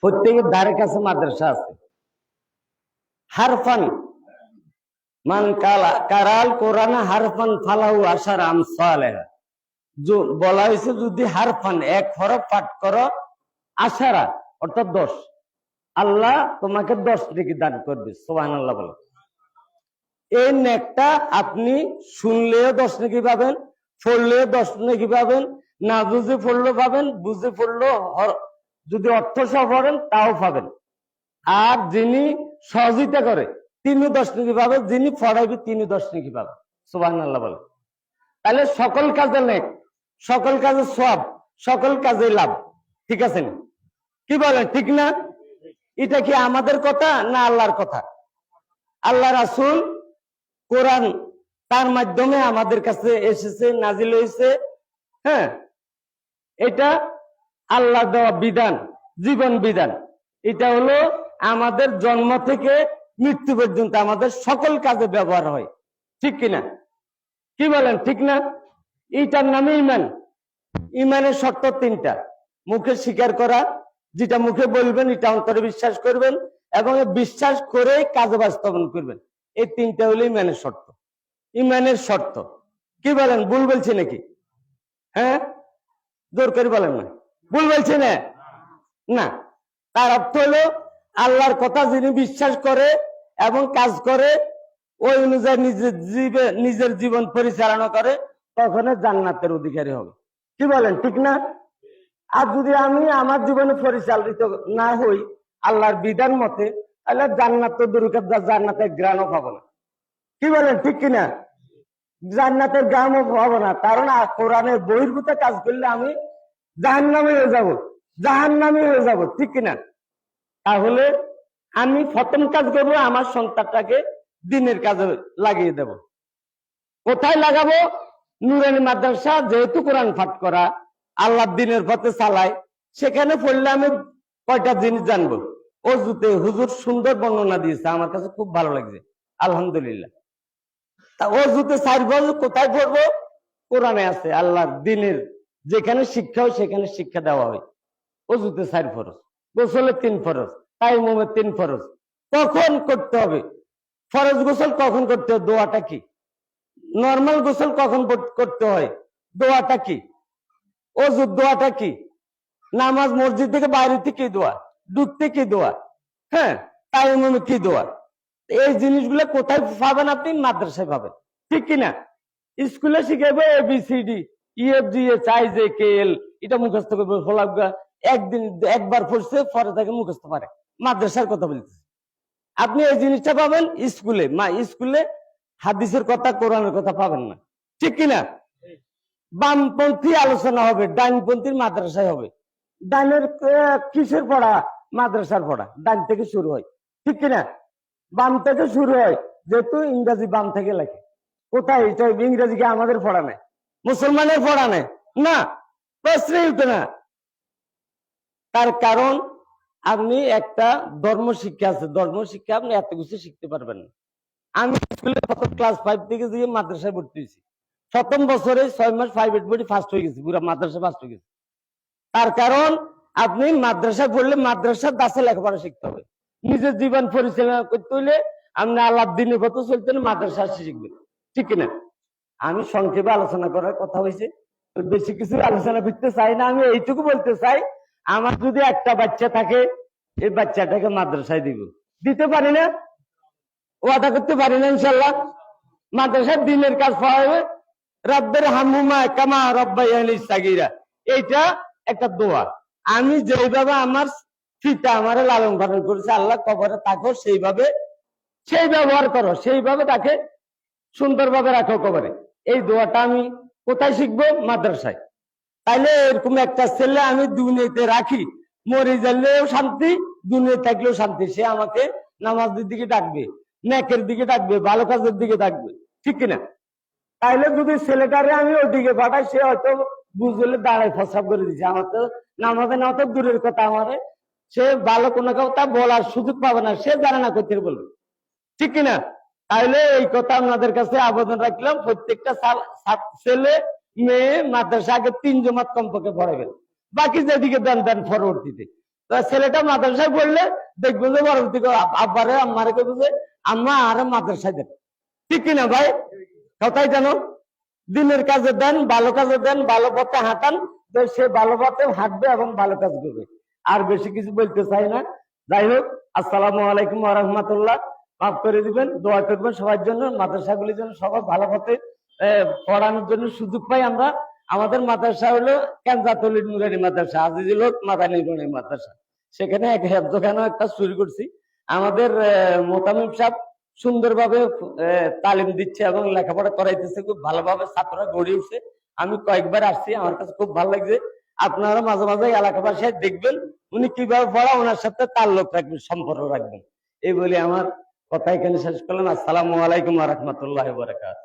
প্রত্যেকের ধারে কাছে মাদ্রাসা আছে। হারফান মান কালা, কারাল কোরআন হারফান ফালাহু আশার আমসালেহা। য- বলা হয়েছে যদি হারফান এক হরফ পাঠ করো, আশারা, অর্থাৎ দশ। আল্লাহ তোমাকে দশ নাকি দান করবে সোহান আল্লাহ বলে। এই নেকটা আপনি শুনলেও দশ নাকি পাবেন, পড়লেও দশ নাকি পাবেন, না বুঝে পড়লেও পাবেন, বুঝে পড়লেও যদি অর্থ পড়েন তাও পাবেন। আর যিনি সহযোগিতা করে তিনি দশ নাকি পাবেন, যিনি পড়াইবে তিনি দশ নাকি সোহান আল্লাহ বলে তাহলে সকল কাজে নেক, সকল কাজে সব সকল কাজে লাভ, ঠিক আছে না? কি বলেন, ঠিক না? এটা কি আমাদের কথা না আল্লাহর কথা? আল্লাহ রাসুল কোরআন তার মাধ্যমে আমাদের কাছে এসেছে, নাজিল হয়েছে হ্যাঁ? এটা আল্লাহ দেওয়া বিধান, জীবন বিধান। এটা হলো আমাদের জন্ম থেকে মৃত্যু পর্যন্ত আমাদের সকল কাজে ব্যবহার হয়। ঠিক কিনা কি বলেন, ঠিক না? এইটার নামে ইমান ইমানের শর্ত তিনটা। মুখে স্বীকার করা, যেটা মুখে বলবেন, এটা অন্তরে বিশ্বাস করবেন, এবং বিশ্বাস করে কাজে বাস্তবায়ন করবেন। এই তিনটা হলো ইমানের শর্ত। ইমানের শর্ত। কি বলেন, ভুল বলছি নাকি? হ্যাঁ? জোর করে বলেন না। ভুল বলছি না? তার অর্থ হলো, আল্লাহর কথা যিনি বিশ্বাস করে এবং কাজ করে, ওই অনুযায়ী নিজের জীবে, নিজের জীবন পরিচালনা করে তখন জান্নাতের অধিকারী হবে। কি বলেন, ঠিক না? আর যদি আমি আমার জীবনে পরিচালিত না হই আল্লাহর বিধান মতে, তাহলে জান্নাত তো দূরকার জান্নাতের গ্রামও পাবো না। কি বলেন, ঠিক কিনা জান্নাতের গ্রামও পাবো না। কারণ কোরআনের বহির্ভূত কাজ করলে আমি জাহান্নামে হয়ে যাব। জাহান্নামে হয়ে যাব, ঠিক কিনা? তাহলে আমি প্রথম কাজ করব, আমার সন্তানটাকে দিনের কাজে লাগিয়ে দেব। কোথায় লাগাবো? নুরানি মাদ্রাসা, যেহেতু কোরআন পাঠ করা, আল্লাহ দিনের পথে চালায়, সেখানে পড়লে আমি কয়টা জিনিস জানব? অজুতে হুজুর সুন্দর বর্ণনা দিয়েছে, আমার কাছে খুব ভালো লাগছে, আলহামদুলিল্লাহ। তা অজুতে চার কোথায় পড়ব? কোরআনে আছে আল্লাহর দিনের যেখানে শিক্ষা হয় সেখানে শিক্ষা দেওয়া হয়। অজুতে চার ফরজ গোসলের তিন ফরজ তাইমুমের তিন ফরজ। কখন করতে হবে? ফরজ গোসল কখন করতে হবে দোয়াটা কি? নর্মাল গোসল কখন করতে হয়? দোয়াটা কি? অজুর দোয়াটা কি? নামাজ মসজিদ থেকে বাইরে থেকে দোয়া? ঢুকতে কি দোয়া? হ্যাঁ তাইমুমে কি দোয়া? এই জিনিসগুলো কোথায় পাবেন আপনি? মাদ্রাসায় পাবেন। ঠিক কিনা? স্কুলে শিখাবে A B C D E F G H I J K L এটা মুখস্থ করবে একদিন, একবার পড়ছে, পরে তাকে মুখস্থ পারে মাদ্রাসার কথা বলতেছে। আপনি এই জিনিসটা পাবেন স্কুলে। মা, স্কুলে হাদিসের কথা, কোরআনের কথা পাবেন না। ঠিক কিনা? বামপন্থী আলোচনা হবে ডাইনপন্থীর মাদ্রাসায় হবে। ডাইনের কিসের পড়া? মাদ্রাসার পড়া। ডাইন থেকে শুরু হয়। ঠিক কিনা? বাম থেকে শুরু হয়। যেহেতু ইংরাজি বাম থেকে লেখে। কোথায়? এটা ইংরেজি কি আমাদের পড়া নেই? মুসলমানের পড়া নেই। না, প্রশ্নই উঠে না। তার কারণ, আপনি একটা ধর্ম শিক্ষা আছে। ধর্ম শিক্ষা আপনি এত কিছু শিখতে পারবেন না। আমি স্কুলে প্রথম ক্লাস ফাইভ থেকে দিয়ে মাদ্রাসায় ভর্তি হয়েছি, প্রথম বছরে ছয় মাস প্রাইভেট পড়ি ফার্স্ট হয়ে গেছি, পুরো মাদ্রাসা ফার্স্ট হয়ে গেছি। তার কারণ, আপনি মাদ্রাসায় পড়লে মাদ্রাসার দাসে লেখাপড়া শিখতে হবে। নিজের জীবন পরিচালনা করতে হলে আপনি আল্লাহ দিনের কত চলতে মাদ্রাসা শিখবেন। ঠিক কিনা? আমি সংক্ষেপে আলোচনা করার কথা হয়েছে। বেশি কিছু আলোচনা করতে চাই না, আমি এইটুকু বলতে চাই, আমার যদি একটা বাচ্চা থাকে, এই বাচ্চাটাকে মাদ্রাসায় দিব। দিতে পারি না? ওয়াদা করতে পারি না ইনশাল্লাহ মাদ্রাসার দিনের কাজ পাওয়া যাবে। রব্বের হামুমা কামা রব্বাইয়ানি সাগিরা। এইটা একটা দোয়া। আমি যেইভাবে আমার পিতা আমার লালন পালন করেছে, আল্লাহ কবরে তাকেও সেইভাবে, সেই ব্যবহার করো, সেইভাবে তাকে সুন্দরভাবে রাখো কবরে। এই দোয়াটা আমি কোথায় শিখব? মাদ্রাসায়। তাইলে এরকম একটা ছেলে আমি দুনিয়াতে রাখি, মরে গেলেও শান্তি দুনিয়া থাকলেও শান্তি। সে আমাকে নামাজের দিকে ডাকবে, নেকের দিকে ডাকবে, ভালো কাজের দিকে ডাকবে। ঠিক কিনা? তাইলে যদি ছেলেটারে আমি ওদিকে পাঠাই, সে হয়তো বুঝলে দাঁড়ায় ফসাব করে দিচ্ছে আমার তো নামাজে না তো দূরের কথা আমার। সে ভালো কোনো কথা বলার সুযোগ পাবে না। সে জানে না করতে বলবে। ঠিক কিনা? তাইলে এই কথা আপনাদের কাছে আবেদন রাখলাম, প্রত্যেকটা ছেলে, মেয়ে, মাদ্রাসা আগে তিন জমাত কমপক্ষে পড়াবেন। বাকি যেদিকে দেন দেন পরবর্তীতে। ছেলেটা মাদ্রাসায় পড়লে দেখব যে পরবর্তী আব্বারে, আম্মারে কেবো যে, আম্মা, আর মাদ্রাসায় দেন। ঠিক কিনা ভাই? কথাই জানো? দিনের কাজে দেন, ভালো কাজে দেন, ভালো পথে হাঁটান সে ভালো পথে হাঁটবে এবং ভালো কাজ করবে। আর বেশি কিছু বলতে চাই না। যাই হোক, আসসালামু আলাইকুম রহমতুল্লাহ। মাফ করে দিবেন, দোয়া করবেন সবার জন্য, মাদ্রাসাগুলির জন্য সবাই ভালো পথে পড়ানোর জন্য সুযোগ পাই আমরা। আমাদের মাদ্রাসা হলো কেন্দ্রাতলি নুরানি মাদ্রাসা, আজিজুল হক মাদানী নুরানি মাদ্রাসা। সেখানে এক হেফজখানা একটা শুরু করছি। আমাদের মোতামিম সাহেব সুন্দরভাবে তালিম দিচ্ছে এবং লেখাপড়া করাইতেছে, খুব ভালোভাবে ছাত্ররা গড়ে উঠছে। আমি কয়েকবার আসছি, আমার কাছে খুব ভালো লাগছে। আপনারা মাঝে মাঝে এলাকাবাসী দেখবেন, উনি কীভাবে পড়া ওনার সাথে তাল্লুক রাখবেন, সম্পর্ক রাখবেন। এই বলে আমার কথা এখানে শেষ করলেন? আসসালামু আলাইকুম রহমতুল্লাহ বরাকাত